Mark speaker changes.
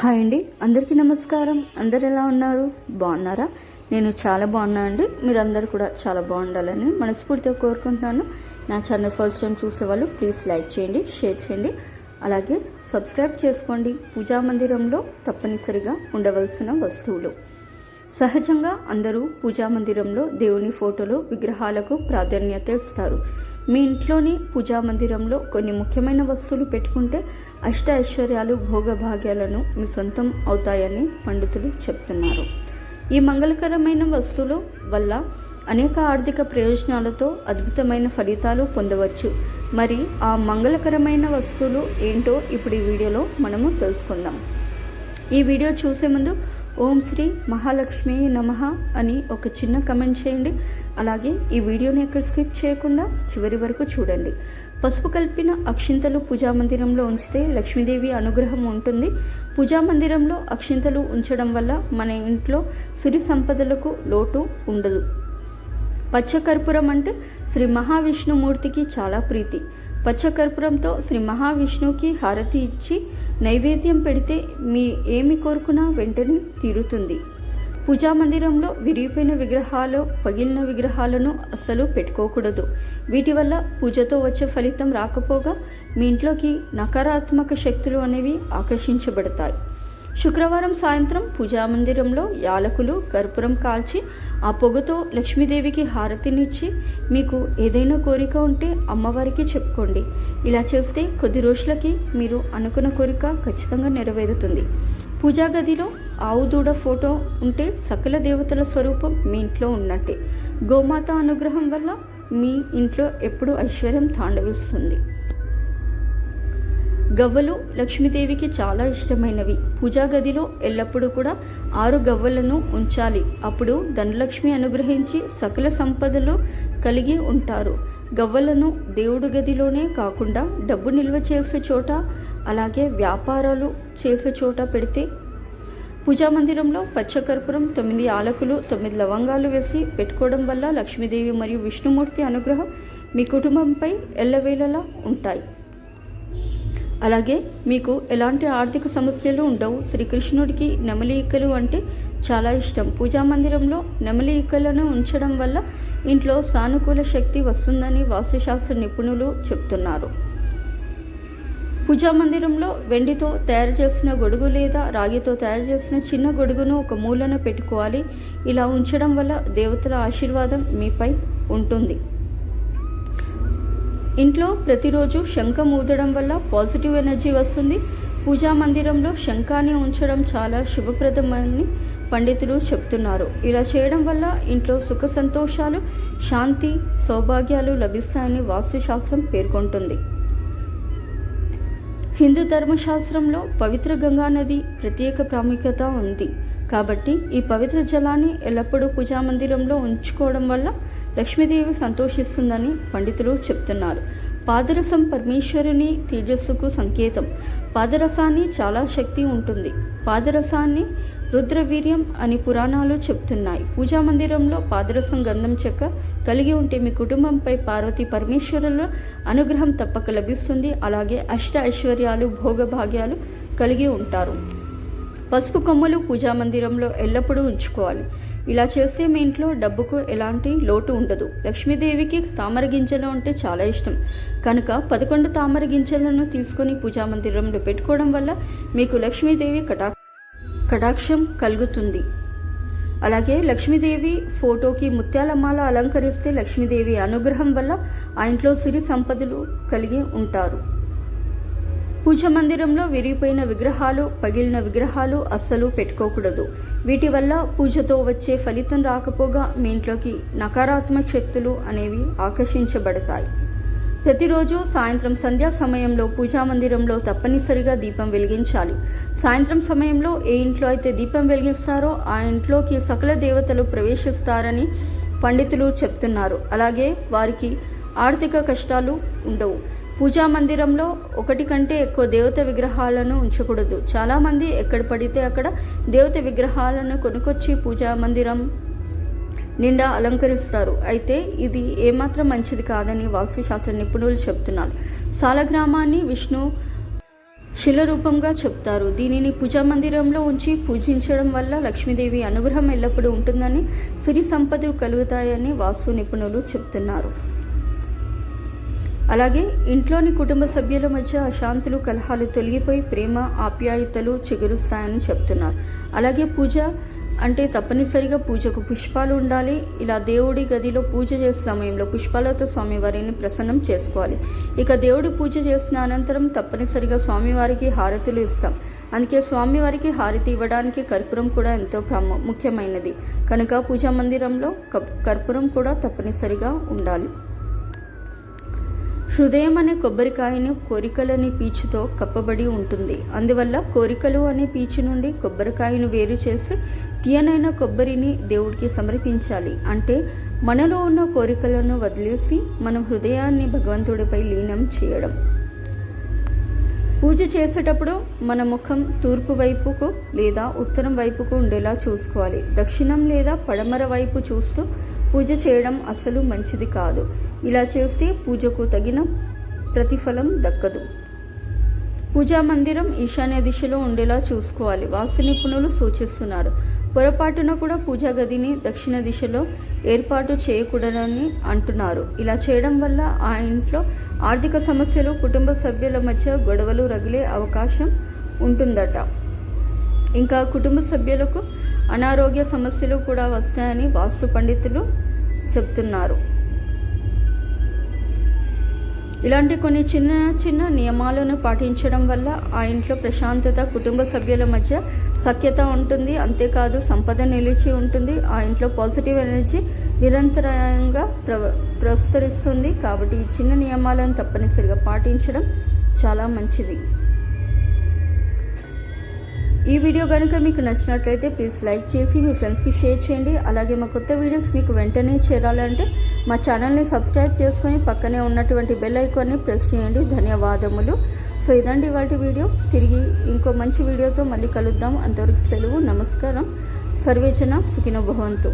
Speaker 1: Hi అండి. అందరికీ నమస్కారం. అందరు ఎలా ఉన్నారు? బాగున్నారా? నేను చాలా బాగున్నా అండి. మీరందరూ కూడా చాలా బాగుండాలని మనస్ఫూర్తిగా కోరుకుంటున్నాను. నా ఛానల్ ఫస్ట్ టైం చూసే వాళ్ళు ప్లీజ్ లైక్ చేయండి షేర్ చేయండి. అలాగే సబ్స్క్రైబ్ చేసుకోండి. పూజా మందిరంలో తప్పనిసరిగా ఉండవలసిన వస్తువులు. సహజంగా అందరూ పూజా మందిరంలో దేవుని ఫోటోలు విగ్రహాలకు ప్రాధాన్యత ఇస్తారు. మీ ఇంట్లోని పూజా మందిరంలో కొన్ని ముఖ్యమైన వస్తువులు పెట్టుకుంటే అష్ట ఐశ్వర్యాలు భోగభాగ్యాలను మీ సొంతం అవుతాయని పండితులు చెప్తున్నారు. ఈ మంగళకరమైన వస్తువుల వల్ల అనేక ఆర్థిక ప్రయోజనాలతో అద్భుతమైన ఫలితాలు పొందవచ్చు. మరి ఆ మంగళకరమైన వస్తువులు ఏంటో ఇప్పుడు ఈ వీడియోలో మనము తెలుసుకుందాం. ఈ వీడియో చూసే ముందు ఓం శ్రీ మహాలక్ష్మి నమ అని ఒక చిన్న కమెంట్ చేయండి. అలాగే ఈ వీడియోని ఎక్కడ స్కిప్ చేయకుండా చివరి వరకు చూడండి. పసుపు కలిపిన అక్షింతలు పూజా మందిరంలో ఉంచితే లక్ష్మీదేవి అనుగ్రహం ఉంటుంది. పూజా మందిరంలో అక్షింతలు ఉంచడం వల్ల మన ఇంట్లో సిరి సంపదలకు లోటు ఉండదు. పచ్చకర్పూరం అంటే శ్రీ మహావిష్ణుమూర్తికి చాలా ప్రీతి. పచ్చకర్పూరంతో శ్రీ మహావిష్ణువుకి హారతి ఇచ్చి నైవేద్యం పెడితే మీ ఏమి కోరుకున్నా వెంటనే తీరుతుంది. పూజా మందిరంలో విరిగిపోయిన విగ్రహాలు పగిలిన విగ్రహాలను అస్సలు పెట్టుకోకూడదు. వీటి వల్ల పూజతో వచ్చే ఫలితం రాకపోగా మీ ఇంట్లోకి నకారాత్మక శక్తులు అనేవి ఆకర్షించబడతాయి. శుక్రవారం సాయంత్రం పూజా మందిరంలో యాలకులు కర్పూరం కాల్చి ఆ పొగతో లక్ష్మీదేవికి హారతినిచ్చి మీకు ఏదైనా కోరిక ఉంటే అమ్మవారికి చెప్పుకోండి. ఇలా చేస్తే కొద్ది రోజులకి మీరు అనుకున్న కోరిక ఖచ్చితంగా నెరవేరుతుంది. పూజా గదిలో ఆవు దూడ ఫోటో ఉంటే సకల దేవతల స్వరూపం మీ ఇంట్లో ఉన్నట్టే. గోమాత అనుగ్రహం వల్ల మీ ఇంట్లో ఎప్పుడు ఐశ్వర్యం తాండవిస్తుంది. గవ్వలు లక్ష్మీదేవికి చాలా ఇష్టమైనవి. పూజా గదిలో ఎల్లప్పుడూ కూడా ఆరు గవ్వలను ఉంచాలి. అప్పుడు ధనలక్ష్మి అనుగ్రహించి సకల సంపదలు కలిగి ఉంటారు. గవ్వలను దేవుడు గదిలోనే కాకుండా డబ్బు నిల్వ చేసే చోట అలాగే వ్యాపారాలు చేసే చోట పెడితే పూజా మందిరంలో పచ్చకర్పూరం తొమ్మిది ఆలకులు తొమ్మిది లవంగాలు వేసి పెట్టుకోవడం వల్ల లక్ష్మీదేవి మరియు విష్ణుమూర్తి అనుగ్రహం మీ కుటుంబంపై ఎల్లవేళలా ఉంటాయి. అలాగే మీకు ఎలాంటి ఆర్థిక సమస్యలు ఉండవు. శ్రీకృష్ణుడికి నెమలి ఈకలు అంటే చాలా ఇష్టం. పూజా మందిరంలో నెమలి ఈకలను ఉంచడం వల్ల ఇంట్లో సానుకూల శక్తి వస్తుందని వాస్తుశాస్త్ర నిపుణులు చెప్తున్నారు. పూజా మందిరంలో వెండితో తయారు చేసిన గొడుగు లేదా రాగితో తయారు చేసిన చిన్న గొడుగును ఒక మూలన పెట్టుకోవాలి. ఇలా ఉంచడం వల్ల దేవతల ఆశీర్వాదం మీపై ఉంటుంది. ఇంట్లో ప్రతిరోజు శంఖం ఊదడం వల్ల పాజిటివ్ ఎనర్జీ వస్తుంది. పూజా మందిరంలో శంఖాన్ని ఉంచడం చాలా శుభప్రదమని పండితులు చెప్తున్నారు. ఇలా చేయడం వల్ల ఇంట్లో సుఖ సంతోషాలు శాంతి సౌభాగ్యాలు లభిస్తాయని వాస్తుశాస్త్రం పేర్కొంటుంది. హిందూ ధర్మశాస్త్రంలో పవిత్ర గంగా నది ప్రత్యేక ప్రాముఖ్యత ఉంది. కాబట్టి ఈ పవిత్ర జలాన్ని ఎల్లప్పుడూ పూజా మందిరంలో ఉంచుకోవడం వల్ల లక్ష్మీదేవి సంతోషిస్తుందని పండితులు చెప్తున్నారు. పాదరసం పరమేశ్వరుని తేజస్సుకు సంకేతం. పాదరసాన్ని చాలా శక్తి ఉంటుంది. పాదరసాన్ని రుద్రవీర్యం అని పురాణాలు చెప్తున్నాయి. పూజా మందిరంలో పాదరసం గంధం చెక్క కలిగి ఉంటే మీ కుటుంబంపై పార్వతి పరమేశ్వరుల అనుగ్రహం తప్పక లభిస్తుంది. అలాగే అష్ట ఐశ్వర్యాలు భోగభాగ్యాలు కలిగి ఉంటారు. పసుపు కొమ్మలు పూజా మందిరంలో ఎల్లప్పుడూ ఉంచుకోవాలి. ఇలా చేస్తే మీ ఇంట్లో డబ్బుకు ఎలాంటి లోటు ఉండదు. లక్ష్మీదేవికి తామర గింజలు అంటే చాలా ఇష్టం. కనుక పదకొండు తామర గింజలను తీసుకొని పూజా మందిరంలో పెట్టుకోవడం వల్ల మీకు లక్ష్మీదేవి కటా కటాక్షం కలుగుతుంది. అలాగే లక్ష్మీదేవి ఫోటోకి ముత్యాల మాల అలంకరిస్తే లక్ష్మీదేవి అనుగ్రహం వల్ల ఆ ఇంట్లో సిరి సంపదలు కలిగి ఉంటారు. పూజ మందిరంలో విరిగిపోయిన విగ్రహాలు పగిలిన విగ్రహాలు అస్సలు పెట్టుకోకూడదు. వీటి వల్ల పూజతో వచ్చే ఫలితం రాకపోగా మీ ఇంట్లోకి నకారాత్మక శక్తులు అనేవి ఆకర్షించబడతాయి. ప్రతిరోజు సాయంత్రం సంధ్యా సమయంలో పూజా మందిరంలో తప్పనిసరిగా దీపం వెలిగించాలి. సాయంత్రం సమయంలో ఏ ఇంట్లో అయితే దీపం వెలిగిస్తారో ఆ ఇంట్లోకి సకల దేవతలు ప్రవేశిస్తారని పండితులు చెప్తున్నారు. అలాగే వారికి ఆర్థిక కష్టాలు ఉండవు. పూజా మందిరంలో ఒకటి కంటే ఎక్కువ దేవత విగ్రహాలను ఉంచకూడదు. చాలామంది ఎక్కడ పడితే అక్కడ దేవత విగ్రహాలను కొనుకొచ్చి పూజా మందిరం నిండా అలంకరిస్తారు. అయితే ఇది ఏమాత్రం మంచిది కాదని వాస్తుశాస్త్ర నిపుణులు చెప్తున్నారు. సాలగ్రామాన్ని విష్ణు శిలరూపంగా చెప్తారు. దీనిని పూజా మందిరంలో ఉంచి పూజించడం వల్ల లక్ష్మీదేవి అనుగ్రహం ఎల్లప్పుడూ ఉంటుందని సిరి సంపదలు కలుగుతాయని వాస్తు నిపుణులు చెప్తున్నారు. అలాగే ఇంట్లోని కుటుంబ సభ్యుల మధ్య అశాంతులు కలహాలు తొలగిపోయి ప్రేమ ఆప్యాయతలు చిగురుస్తాయని చెప్తున్నారు. అలాగే పూజ అంటే తప్పనిసరిగా పూజకు పుష్పాలు ఉండాలి. ఇలా దేవుడి గదిలో పూజ చేసే సమయంలో పుష్పాలతో స్వామివారిని ప్రసన్నం చేసుకోవాలి. ఇక దేవుడి పూజ చేసిన అనంతరం తప్పనిసరిగా స్వామివారికి హారతులు ఇస్తాం. అందుకే స్వామివారికి హారతి ఇవ్వడానికి కర్పూరం కూడా ఎంతో ప్రాము ముఖ్యమైనది. కనుక పూజా మందిరంలో కర్పూరం కూడా తప్పనిసరిగా ఉండాలి. హృదయం అనే కొబ్బరికాయను కోరికలని పీచుతో కప్పబడి ఉంటుంది. అందువల్ల కోరికలు అనే పీచు నుండి కొబ్బరికాయను వేరు చేసి తీయనైన కొబ్బరిని దేవుడికి సమర్పించాలి. అంటే మనలో ఉన్న కోరికలను వదిలేసి మన హృదయాన్ని భగవంతుడిపై లీనం చేయడం. పూజ చేసేటప్పుడు మన ముఖం తూర్పు వైపుకు లేదా ఉత్తరం వైపుకు ఉండేలా చూసుకోవాలి. దక్షిణం లేదా పడమర వైపు చూస్తూ పూజ చేయడం అసలు మంచిది కాదు. ఇలా చేస్తే పూజకు తగిన ప్రతిఫలం దక్కదు. పూజా మందిరం ఈశాన్య దిశలో ఉండేలా చూసుకోవాలి. వాస్తు నిపుణులు సూచిస్తున్నారు. పొరపాటున కూడా పూజా గదిని దక్షిణ దిశలో ఏర్పాటు చేయకూడదని అంటున్నారు. ఇలా చేయడం వల్ల ఆ ఇంట్లో ఆర్థిక సమస్యలు కుటుంబ సభ్యుల మధ్య గొడవలు రగిలే అవకాశం ఉంటుందట. ఇంకా కుటుంబ సభ్యులకు అనారోగ్య సమస్యలు కూడా వస్తాయని వాస్తు పండితులు చెప్తున్నారు. ఇలాంటి కొన్ని చిన్న చిన్న నియమాలను పాటించడం వల్ల ఆ ఇంట్లో ప్రశాంతత కుటుంబ సభ్యుల మధ్య సఖ్యత ఉంటుంది. అంతేకాదు సంపద నిలిచి ఉంటుంది. ఆ ఇంట్లో పాజిటివ్ ఎనర్జీ నిరంతరంగా ప్ర ప్రసరిస్తుంది. కాబట్టి ఈ చిన్న నియమాలను తప్పనిసరిగా పాటించడం చాలా మంచిది. ఈ వీడియో కనుక మీకు నచ్చినట్లయితే ప్లీజ్ లైక్ చేసి మీ ఫ్రెండ్స్కి షేర్ చేయండి. అలాగే మా కొత్త వీడియోస్ మీకు వెంటనే చేరాలంటే మా ఛానల్ని సబ్స్క్రైబ్ చేసుకొని పక్కనే ఉన్నటువంటి బెల్ ఐకాన్ని ప్రెస్ చేయండి. ధన్యవాదములు. సో ఇదండి వాటి వీడియో. తిరిగి ఇంకో మంచి వీడియోతో మళ్ళీ కలుద్దాం. అంతవరకు సెలవు నమస్కారం. సర్వేచన సుఖిన భవంతు.